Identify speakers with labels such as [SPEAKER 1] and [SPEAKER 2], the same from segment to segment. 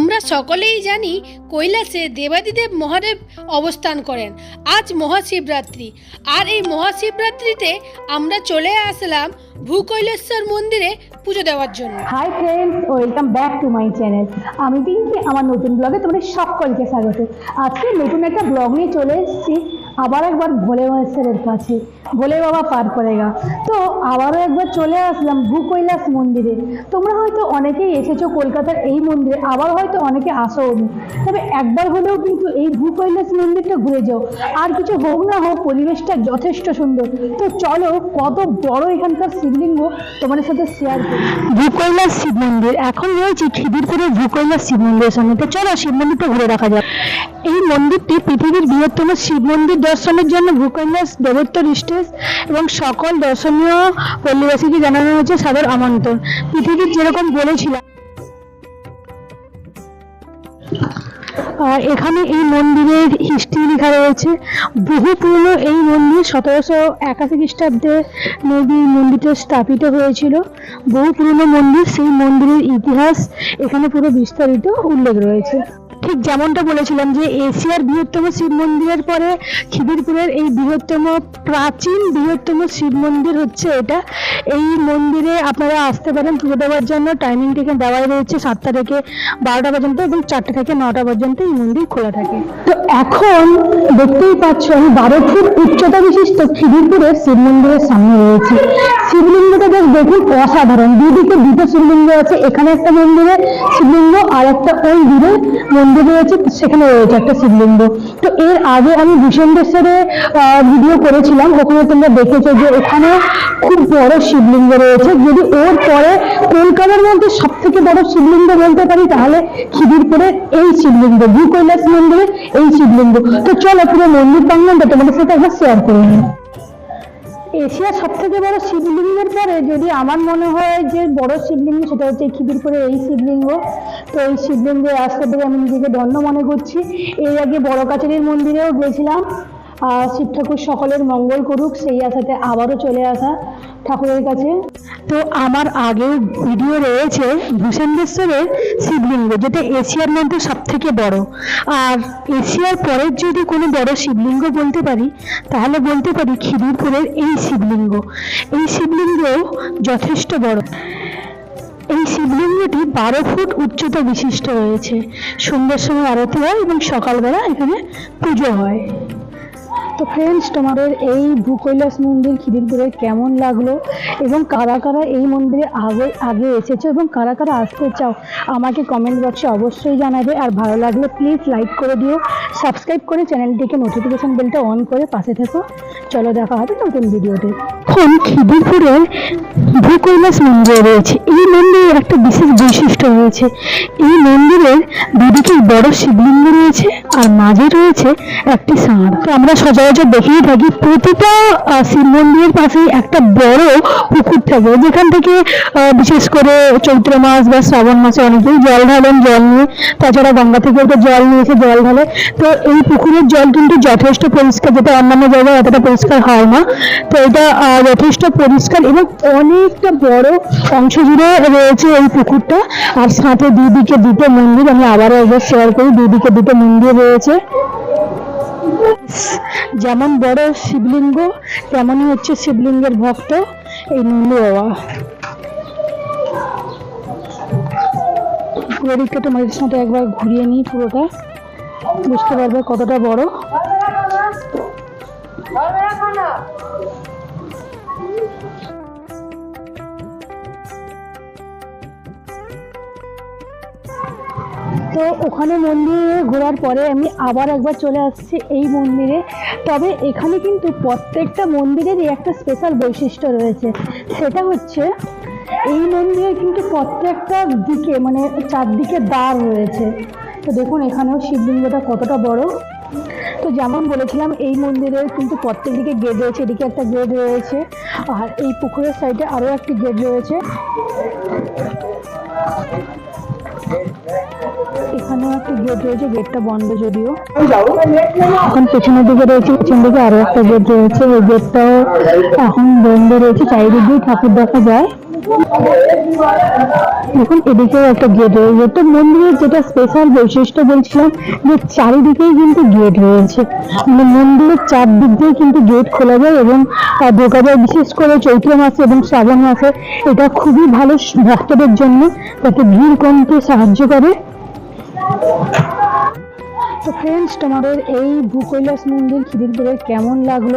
[SPEAKER 1] আমরা সকলেই জানি কৈলাসে দেবাদিদেব মহাদেব অবস্থান করেন। আজ মহাশিবরাত্রি। আর এই মহাশিবরাত্রিতে আমরা চলে আসলাম ভূকৈলেশ্বর মন্দিরে পুজো দেওয়ার জন্য।
[SPEAKER 2] Hi friends welcome back to my channel আমি পিঙ্কি, আমার নতুন ব্লগে তোমাদের সকলকে স্বাগত। আজকে নতুন একটা ব্লগ নিয়ে চলে এসেছি। আবার একবার ভোলে মহেশ্বরের কাছে। ভোলে বাবা পার করেগা তো আবারও একবার চলে আসলাম ভূকৈলাস মন্দিরে। তোমরা হয়তো অনেকেই এসেছ কলকাতার এই মন্দিরে, আবার হয়তো অনেকে আসোনি তবে একবার হলেও কিন্তু এই ভূকৈলাস মন্দিরটা ঘুরে যাও। আর কিছু হোক না হোক, পরিবেশটা যথেষ্ট সুন্দর। তো চলো, কত বড় এখানকার শিবলিঙ্গ তোমাদের সাথে শেয়ার করি। ভূকৈলাস শিব মন্দির। এখন রয়েছে খিদিরপুরের ভূকৈলাস শিব মন্দিরের সামনে। তো চলো, শিব মন্দিরটা ঘুরে দেখা যাক। এই মন্দিরটি পৃথিবীর বৃহত্তম শিব মন্দির দর্শনের জন্য ভূকৈলাস দেবোত্তর স্টেজ এবং সকল দর্শনীয় পল্লীবাসীকে জানানো হয়েছে সাদর আমন্ত্রণ। পৃথিবীর যেরকম বলেছিলাম। আর এখানে এই মন্দিরের হিস্ট্রি লেখা রয়েছে। বহু পুরনো এই মন্দির সতেরোশো একাশি খ্রিস্টাব্দে মেবি মন্দিরটা স্থাপিত হয়েছিল। বহু পুরনো মন্দির, সেই মন্দিরের ইতিহাস এখানে পুরো বিস্তারিত উল্লেখ রয়েছে। ঠিক যেমনটা বলেছিলাম যে এশিয়ার বৃহত্তম শিব মন্দিরের পরে খিদিরপুরের এই বৃহত্তম প্রাচীন বৃহত্তম শিব মন্দির হচ্ছে এটা। এই মন্দিরে আপনারা আসতে পারেন পুজো দেওয়ার জন্য। টাইমিং থেকে দেওয়াই রয়েছে সাতটা থেকে বারোটা পর্যন্ত এবং চারটে থেকে নটা পর্যন্ত এই মন্দির খোলা থাকে। তো এখন দেখতেই পাচ্ছ আমি বারো ফুট উচ্চতা বিশিষ্ট খিদিরপুরের শিব মন্দিরের সামনে রয়েছে। শিবলিঙ্গটা বেশ দেখুন অসাধারণ। দুদিকে দুটো শিবলিঙ্গ আছে। এখানে একটা মন্দিরে শিবলিঙ্গ আর একটা ওই দূরে মন্দির রয়েছে সেখানে রয়েছে একটা শিবলিঙ্গ। তো এর আগে আমি ভূষণেশ্বরে ভিডিও করেছিলাম। ওখানে তোমরা দেখেছ যে ওখানে খুব বড় শিবলিঙ্গ রয়েছে। যদি ওর পরে কলকাতার মধ্যে সব থেকে বড় শিবলিঙ্গ বলতে পারি, তাহলে খিদিরপুরের এই শিবলিঙ্গ, ভূ কৈলাস মন্দিরের এই শিবলিঙ্গ। তো চলো পুরো মন্দির প্রাঙ্গণটা তোমাদের সাথে একবার শেয়ার করে নিই। এশিয়ার সব থেকে বড় শিবলিঙ্গের পরে যদি আমার মনে হয় যে বড় শিবলিঙ্গ, সেটা হচ্ছে খিদিরপুরে এই শিবলিঙ্গ। তো এই শিবলিঙ্গে আসতে পেরে আমি নিজেকে ধন্য মনে করছি। এর আগে বড় কাছারির মন্দিরেও গেছিলাম শিব ঠাকুর সকলের মঙ্গল করুক, সেই আশাতে আবারও চলে আসা ঠাকুরের কাছে। তো আমার আগেও ভিডিও রয়েছে ভূষণেশ্বরের শিবলিঙ্গ, যেটা এশিয়ার মধ্যে সব থেকে বড়। আর এশিয়ার পরের যদি কোনো বড় শিবলিঙ্গ বলতে পারি, তাহলে বলতে পারি খিদিরপুরের এই শিবলিঙ্গ। এই শিবলিঙ্গ যথেষ্ট বড়। এই শিবলিঙ্গটি বারো ফুট উচ্চতা বিশিষ্ট রয়েছে। সন্ধ্যার সময় আরতি হয় এবং সকালবেলা এখানে পুজো হয়। তো ফ্রেন্ডস তোমাদের এই ভূকৈলাস মন্দির খিদিরপুরে কেমন লাগল? এবং কারা কারা এই মন্দিরে আগে আগে এসেছ এবং কারা কারা আসতে চাও, আমাকে কমেন্ট বক্সে অবশ্যই জানাবে। আর ভালো লাগলে প্লিজ লাইক করে দিও। সাবস্ক্রাইব করে চ্যানেলটিকে নোটিফিকেশন বেলটা অন করে পাশে থেকো। চলো দেখা হবে নতুন ভিডিওতে। এখন খিদিরপুরের ভূকৈলাস মন্দির রয়েছে। এই মন্দিরের একটা বিশেষ বৈশিষ্ট্য রয়েছে। এই মন্দিরের দুদিকে বড় শিবলিঙ্গ রয়েছে আর মাঝে রয়েছে একটি ষাঁড় তো সচরাচর দেখেই থাকি, প্রতিটা শিব মন্দিরের পাশেই একটা বড় পুকুর থাকে। যেখান থেকে বিশেষ করে চৈত্র মাস বা শ্রাবণ মাসে অনেকেই জল ঢালেন, জল নিয়ে। তাছাড়া গঙ্গা থেকে তো জল নিয়ে এসে জল ঢালে। তো এই পুকুরের জল কিন্তু যথেষ্ট পরিষ্কার, যেটা অন্যান্য জায়গায় এতটা পরিষ্কার হয় না। তো এটা যথেষ্ট পরিষ্কার এবং অনেকটা বড় অংশ জুড়ে রয়েছে এই পুকুরটা। আর সাথে দুদিকে দুটো মন্দির, আমি আবারও একবার শেয়ার করি, দুদিকে দুটো মন্দির রয়েছে। যেমন বড় শিবলিঙ্গ, তেমনই হচ্ছে শিবলিঙ্গের ভক্ত এই নন্দু বাবা। পুরো তোমাদের সাথে একবার ঘুরিয়ে নিই পুরোটা। বুঝতে পারবে কতটা বড়। তো ওখানে মন্দিরে ঘোরার পরে আমি আবার একবার চলে আসছি এই মন্দিরে। তবে এখানে কিন্তু প্রত্যেকটা মন্দিরেরই একটা স্পেশাল বৈশিষ্ট্য রয়েছে। সেটা হচ্ছে, এই মন্দিরে কিন্তু প্রত্যেকটা দিকে মানে চারদিকে দ্বার রয়েছে। তো দেখুন, এখানেও শিবলিঙ্গটা কতটা বড়। তো যেমন বলেছিলাম, এই মন্দিরের কিন্তু প্রত্যেক দিকে গেট রয়েছে, এদিকে একটা গেট রয়েছে। আর এই পুকুরের সাইডে আরও একটি গেট রয়েছে। একটা গেট রয়েছে গেটটা বন্ধ যদিও। এখন পেছনের দিকে রয়েছে পেছন দিকে আরও একটা গেট রয়েছে এই গেটটাও এখন বন্ধ রয়েছে চারিদিকে ঠাকুর দেখা যায়। দেখুন এদিকেও একটা গেট রয়েছে তো মন্দিরের যেটা স্পেশাল বৈশিষ্ট্য বলছিলাম যে চারিদিকেই কিন্তু গেট রয়েছে। মানে মন্দিরের চারদিক দিয়ে কিন্তু গেট খোলা যায় এবং ঢোকা যায় বিশেষ করে চৈত্র মাসে এবং শ্রাবণ মাসে এটা খুবই ভালো ভক্তদের জন্য যাতে ভিড় কমতে সাহায্য করে। তো ফ্রেন্ডস তোমাদের এই ভূকৈলাস মন্দির খিদিরপুরে কেমন লাগল?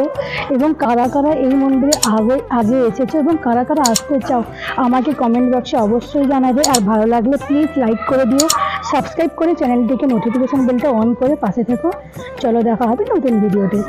[SPEAKER 2] এবং কারা কারা এই মন্দিরে আগে আগে এসেছে এবং কারা কারা আসতে চাও, আমাকে কমেন্ট বক্সে অবশ্যই জানাবে। আর ভালো লাগলে প্লিজ লাইক করে দিও। সাবস্ক্রাইব করে চ্যানেলটিকে নোটিফিকেশান বেলটা অন করে পাশে থেকো। চলো দেখা হবে নতুন ভিডিওতে